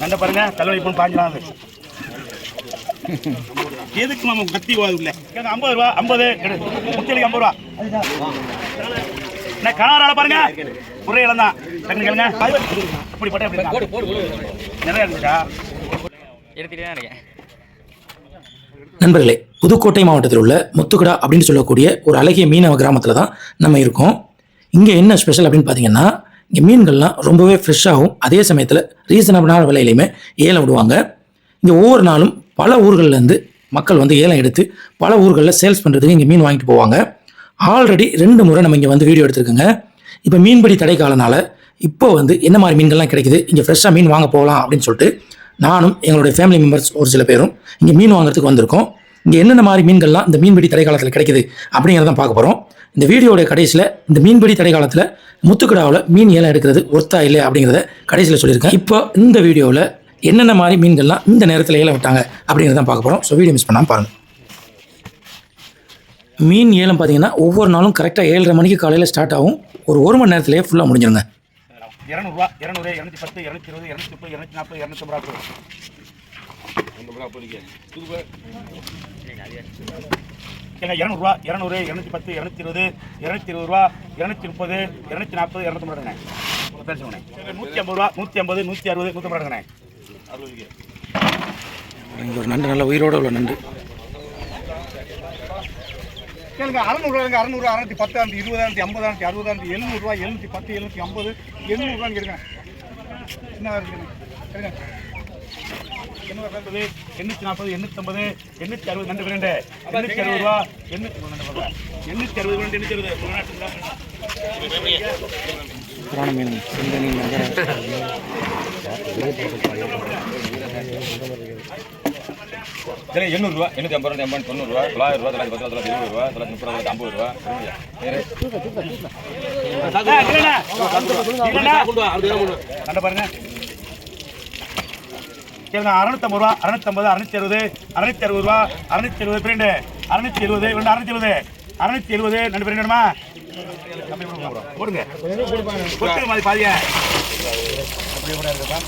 நண்ட பாருங்க தலைவலி இப்போ பாஞ்சிடாது. எதுக்கு மாமா கத்தி கேங்க ஐம்பது ரூபா ஐம்பது முச்சலிக்கு ஐம்பது ரூபா. என்ன கணவரால பாருங்க? ஒரே இடம் தான். கேளுங்க. இப்படி போட்டே நிறைய இருந்துச்சா? இருக்கேன். நண்பர்களே புதுக்கோட்டை மாவட்டத்தில் உள்ள முத்துக்குடா அப்படின்னு சொல்லக்கூடிய ஒரு அழகிய மீனவ கிராமத்தில் தான் நம்ம இருக்கோம். இங்கே என்ன ஸ்பெஷல் அப்படின்னு பார்த்தீங்கன்னா இங்கே மீன்கள்லாம் ரொம்பவே ஃப்ரெஷ்ஷாகவும் அதே சமயத்தில் ரீசனபிளான விலையிலையுமே ஏலம் விடுவாங்க. இங்கே ஒவ்வொரு நாளும் பல ஊர்கள்லேருந்து மக்கள் வந்து ஏலம் எடுத்து பல ஊர்களில் சேல்ஸ் பண்ணுறதுக்கு இங்கே மீன் வாங்கிட்டு போவாங்க. ஆல்ரெடி ரெண்டு முறை நம்ம இங்கே வந்து வீடியோ எடுத்துருக்கோங்க. இப்போ மீன்பிடி தடை காலனால் இப்போ வந்து என்ன மாதிரி மீன்கள்லாம் கிடைக்குது? இங்கே ஃப்ரெஷ்ஷாக மீன் வாங்க போகலாம் அப்படின்னு சொல்லிட்டு நானும் எங்களுடைய ஃபேமிலி மெம்பர்ஸ் ஒரு சில பேரும் இங்கே மீன் வாங்குறதுக்கு வந்திருக்கோம். இங்கே என்னென்ன மாதிரி மீன்கள்லாம் இந்த மீன்பிடி தடை காலத்தில் கிடைக்குது அப்படிங்கிறத பார்க்க போகிறோம் இந்த வீடியோடைய கடைசியில் இந்த மீன்பிடி தடை காலத்தில் முத்துக்கடாவில் மீன் ஏலம் எடுக்கிறது ஒர்த்தா இல்லை அப்படிங்கிறத கடைசியில் சொல்லியிருக்கேன். இப்போ இந்த வீடியோவில் என்னென்ன மாதிரி மீன்கள்லாம் இந்த நேரத்தில் ஏலம் விட்டாங்க அப்படிங்கிறத பார்க்க போகிறோம் ஸோ வீடியோ மிஸ் பண்ணாமல் பாருங்கள் மீன் ஏலம் பார்த்தீங்கன்னா ஒவ்வொரு நாளும் கரெக்டாக ஏழரை மணிக்கு காலையில் ஸ்டார்ட் ஆகும். ஒரு ஒரு மணி நேரத்திலேயே ஃபுல்லாக முடிஞ்சிருங்க. இரநூறுவா இரநூறு இரநூத்தி பத்து இரநூத்தி இருபது இரநூத்தி முப்பது இரநூத்தி நாற்பது இரநூத்தி ஐம்பது ஏங்க இரநூறுவா இரநூறு இரநூத்தி பத்து இரநூத்தி இருபது இரநூத்தி இருபது ரூபா இரநூத்தி முப்பது இரநூத்தி நாற்பது இரநூத்தி ஐம்பதுண்ணே பேசுங்கண்ணே நூற்றி ஐம்பது ரூபா நூற்றி ஐம்பது நூற்றி அறுபது நூற்றி ஐம்பதுண்ணே இங்க ஒரு நண்டு நல்ல உயிரோட உள்ள நண்டு. கேளுங்க அறநூறுவாங்க அறநூறு அறநூத்தி பத்து அறுநூத்தி இருபதாயிரத்தி ஐம்பதாயிரத்தி அறுபதாயிரத்தி எழுநூறுவா எழுநூத்தி பத்து எழுநூத்தி ஐம்பது எண்ணூறுவான்னு கேளுங்க. என்ன இருக்குங்க ஐம்பது எண்ணூற்றி நாற்பது எண்ணூற்றம்பது எண்ணூற்றி அறுபது ரெண்டு ரெண்டு எண்ணூற்றி அறுபது ரூபா எண்ணூற்றி எண்ணூற்றி அறுபது ரெண்டு எண்ணூற்றி அறுபது. எண்ணூறுரூவா எண்ணூற்றி ஐம்பது ரூபா எண்பது தொண்ணூறுரூவா தொள்ளாயிரம் ரூபா தொள்ளாயிரத்தி பத்து தொள்ளாயிரத்தி இருபது ரூபா தொள்ளாயிரத்தி முப்பது ரூபா ஐம்பது ரூபா கண்ட பாருங்க. அறுநூத்தம்பது ரூபா அறுநூத்தம்பது அறுநூத்தி அறுபது அறுநூத்தி அறுபது ரூபா அறுநூத்தி இருபது ரெண்டு அறுநூத்தி இருபது ரெண்டு அறுநூத்தி இருபது அறுநூத்தி எழுபது ரெண்டு பேர் வேணுமா? போடுங்க கொட்டு மாதிரி பாதிய. அப்படியே கூட இருக்கப்பா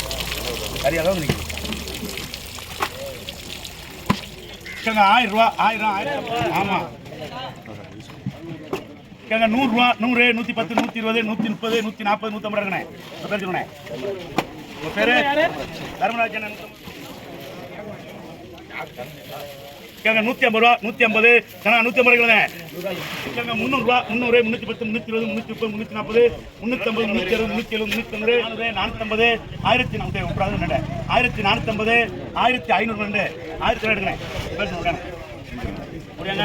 தான் ஆயிரம் ரூபா ஆயிரம் ஆயிரம் ஆமாம் கேங்க நூறுரூவா நூறு நூற்றி பத்து நூற்றி இருபது நூற்றி முப்பது நூற்றி நாற்பது நூற்றம்பது இருக்குண்ணே. பேர்? தர்மராஜன். ஐம்பது ரூபா நூற்றி ஐம்பது. நூற்றி ஐம்பது கேங்க முந்நூறுரூவா முந்நூறு முந்நூற்றி பத்து முந்நூற்றி இருபது முந்நூற்றி முப்பது முந்நூற்றி நாற்பது முந்நூற்றம்பது முந்நூற்றி அறுபது முந்நூற்றி எழுபது முந்நூற்றி தொண்ணூறு நானூற்றம்பது ஆயிரத்தி நானூற்றி முப்பது ரெண்டு ஆயிரத்தி நானூற்றம்பது ஆயிரத்தி ஐநூறு ரெண்டு ஆயிரத்தி ரெண்டு எடுக்கணே சொல்லுங்க முடியாங்க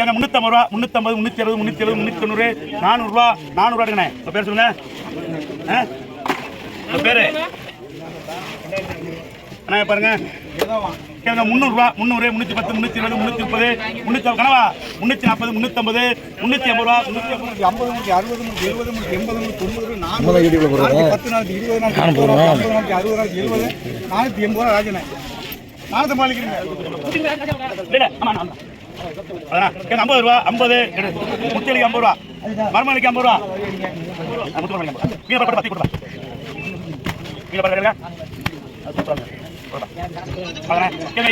ஏங்க முந்நூற்றம்பது ரூபா முந்நூற்றம்பது முந்நூற்றி அறுபது முந்நூற்றி எழுபது முந்நூற்றி தொண்ணூறு நானூறுரூவா நானூறுரூவா உங்கள் பேர் சொல்லுங்க. பேர்? அண்ணா பாருங்க. கேளுங்க முந்நூறுரூவா முந்நூறு முந்நூற்றி பத்து முந்நூற்றி இருபது முந்நூற்றி முப்பது முந்நூற்றி கனவா? முந்நூற்றி நாற்பது முந்நூற்றம்பது முந்நூற்றி ஐம்பது ரூபா. முந்நூற்றி ஐம்பது ஐம்பது நூற்றி அறுபது நூற்றி எழுபது நூற்றி எண்பது நூற்றி தொண்ணூறு நானூறு பத்து நாளைக்கு இருபது நாளைக்கு ஐம்பது நாளைக்கு அறுபது நாளைக்கு எழுபது நானூற்றி எண்பது ரூபா ராஜனே நானூற்றி மாளிக்கிறீங்க இல்லை ஆமாம் ஐம்பது ரூபா ஐம்பது எடு முத்தலிக்கு ஐம்பது ரூபா. மரமணிக்கு ஐம்பது ரூபா. முத்துமணிக்கு ஐம்பது கொடுப்பா. கீழே பட்டு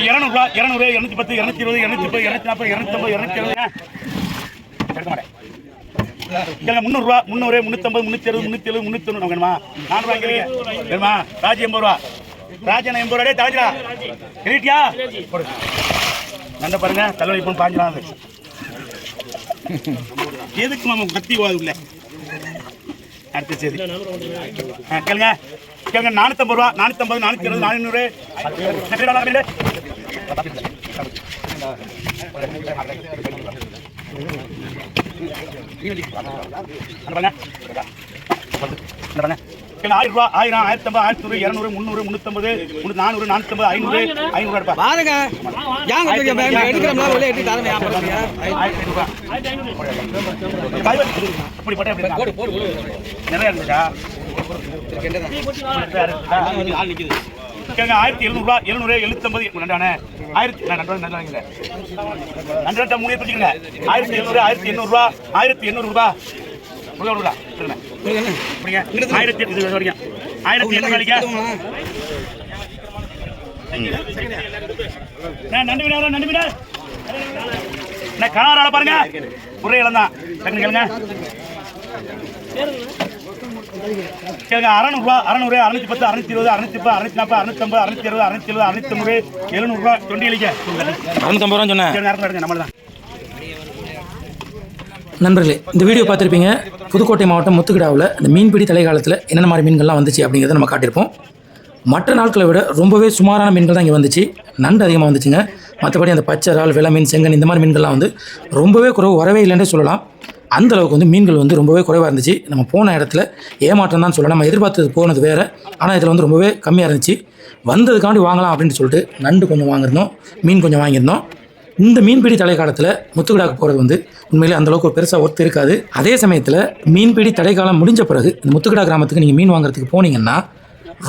இரநூறுவா இரநூறு இரநூத்தி பத்து இரநூத்தி இருபது இரநூத்தி முப்பது இரநூத்தி நாற்பது இரநூத்தம்பது இரநூத்தி எழுபது எடுக்க மாட்டேன். கேளுங்க முந்நூறுரூவா முந்நூறு முந்நூற்றம்பது முந்நூற்றி அறுபது முந்நூற்றி எழுபது முந்நூற்றி தொண்ணூறு வேணுமா? நானூறுவா கேளுங்க. வேணுமா? ராஜி எண்பது ரூபா. ராஜன் எண்பது ரூபா. தாஜா கிரீட்டியா கண்ட பாருங்க தலைவலி இப்போ பாஞ்சலாம் எதுக்கு நம்ம கத்தி போகுது உள்ள? அடுத்த சரி ஆ, கேளுங்க. கேளுங்க நானூற்றம்பது ரூபா நானூற்றம்பது நானூற்றி இருபது நானூறு ஆயிரம் ரூபா ஆயிரம் ஆயிரத்தி ஐம்பது ஆயிரத்தி நூறு இரநூறு முந்நூறு முந்நூற்றம்பது முந்நூறு நானூறு நானூற்றம்பது ஐநூறு. ஐநூறு எடுப்பா பாருங்க? நிறைய இருந்துச்சா? கேங்க ஆயிரத்தி எழுநூறுவா எழுநூறு எழுநூத்தம்பது. ரெண்டானே ஆயிரத்தி நான் ரெண்டு நல்லா வாங்கிக்கிறேன் ரெண்டு ரெண்டு மூணு ஆயிரத்தி எழுநூறு ஆயிரத்தி எண்ணூறுவா ஆயிரத்தி எண்ணூறு ஆயிரத்தி இது வரைக்கும். ஆயிரத்தி எண்ணூறு அடிக்க நன்றி விடா நன்றி விடா? நான் கணவரால பாருங்க. ஒரே இடம் தான். டக்குனு கேளுங்க. கேளுங்க. அறநூறுவா அறநூறு அறுநூத்தி பத்து அறுநூத்தி இருபது அறுநூத்தி முப்பது அறுநூத்தி நாற்பது அறுநூத்தி ஐம்பது அறுநூத்தி எழுபது அறுநூத்தி எழுபது அறுநூத்தி தொண்ணூறு எழுநூறுவா தொண்டி அளிக்க அறுநூத்தம்பது ரூபா சொன்னேன். நேரம் எடுங்க நம்மள தான் நண்பர்களே இந்த வீடியோ பார்த்துருப்பீங்க. புதுக்கோட்டை மாவட்டம் முத்துக்கிடாவில் இந்த மீன்பிடி தலைக்காலத்தில் என்னென்ன மாதிரி மீன்கள்லாம் வந்துச்சு அப்படிங்கிறத நம்ம காட்டியிருப்போம். மற்ற நாட்களை விட ரொம்பவே சுமாரான மீன்கள் தான் இங்கே வந்துச்சு. நண்டு அதிகமாக வந்துச்சுங்க. மற்றபடி அந்த பச்சை இறால் வெலை மீன் செங்கன் இந்த மாதிரி மீன்கள்லாம் வந்து ரொம்பவே குறைவு வரவே இல்லைன்றே சொல்லலாம். அந்த அளவுக்கு வந்து மீன்கள் வந்து ரொம்பவே குறைவாக இருந்துச்சு. நம்ம போன இடத்துல ஏமாற்றம் தான் சொல்லலாம் நம்ம எதிர்பார்த்தது போனது வேறு. ஆனால் இதில் வந்து ரொம்பவே கம்மியாக இருந்துச்சு. வந்ததுக்காண்டி வாங்கலாம் அப்படின்னு சொல்லிட்டு நண்டு கொஞ்சம் வாங்கியிருந்தோம். மீன் கொஞ்சம் வாங்கியிருந்தோம். இந்த மீன்பிடி தடைக்காலத்தில் முத்துக்கிடாக்கு போகிறது வந்து உண்மையிலே அந்த அளவுக்கு பெருசாக ஒர்த்து இருக்காது. அதே சமயத்தில் மீன்பிடி தடைக்காலம் முடிஞ்ச பிறகு இந்த முத்துக்கடா கிராமத்துக்கு நீங்கள் மீன் வாங்குறதுக்கு போனீங்கன்னா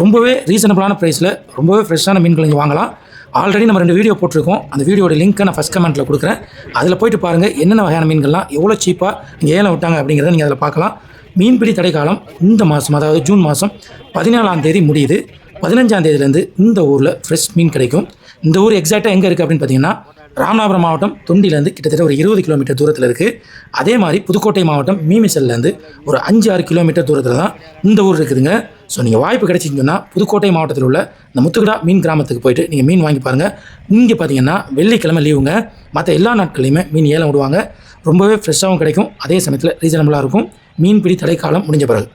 ரொம்பவே ரீசனபிளான ப்ரைஸில் ரொம்பவே ஃப்ரெஷ்ஷான மீன்களை நீங்கள் வாங்கலாம். ஆல்ரெடி நம்ம ரெண்டு வீடியோ போட்டிருக்கோம். அந்த வீடியோட லிங்க்கை நான் ஃபஸ்ட் கமெண்ட்டில் கொடுக்குறேன். அதில் போயிட்டு பாருங்கள் என்னென்ன வகையான மீன்கள்லாம் எவ்வளோ சீப்பாக நீங்கள் ஏலம் விட்டாங்க அப்படிங்கிறத நீங்கள் அதில் பார்க்கலாம். மீன்பிடி தடைக்காலம் இந்த மாதம் அதாவது ஜூன் மாதம் பதினாலாம் தேதி முடியுது. பதினஞ்சாம் தேதியிலேருந்து இந்த ஊரில் ஃப்ரெஷ் மீன் கிடைக்கும். இந்த ஊர் எக்ஸாக்டாக எங்கே இருக்குது அப்படின்னு பார்த்தீங்கன்னா ராமநாதபுரம் மாவட்டம் தொண்டிலேருந்து கிட்டத்தட்ட ஒரு இருபது கிலோமீட்டர் தூரத்தில் இருக்குது அதே மாதிரி புதுக்கோட்டை மாவட்டம் மீமிசல்லேருந்து ஒரு அஞ்சு ஆறு கிலோமீட்டர் தூரத்தில் தான் இந்த ஊர் இருக்குதுங்க. ஸோ நீங்கள் வாய்ப்பு கிடைச்சிங்கன்னா புதுக்கோட்டை மாவட்டத்தில் உள்ள இந்த முத்துக்கடா மீன் கிராமத்துக்கு போயிட்டு நீங்கள் மீன் வாங்கி பாருங்கள் இங்கே பார்த்தீங்கன்னா வெள்ளிக்கிழமை லீவுங்க மற்ற எல்லா நாட்கள்லையுமே மீன் ஏலம் விடுவாங்க. ரொம்பவே ஃப்ரெஷ்ஷாகவும் கிடைக்கும். அதே சமயத்தில் ரீசனபிளாக இருக்கும். மீன்பிடி தடைக்காலம் முடிஞ்ச பிறகு.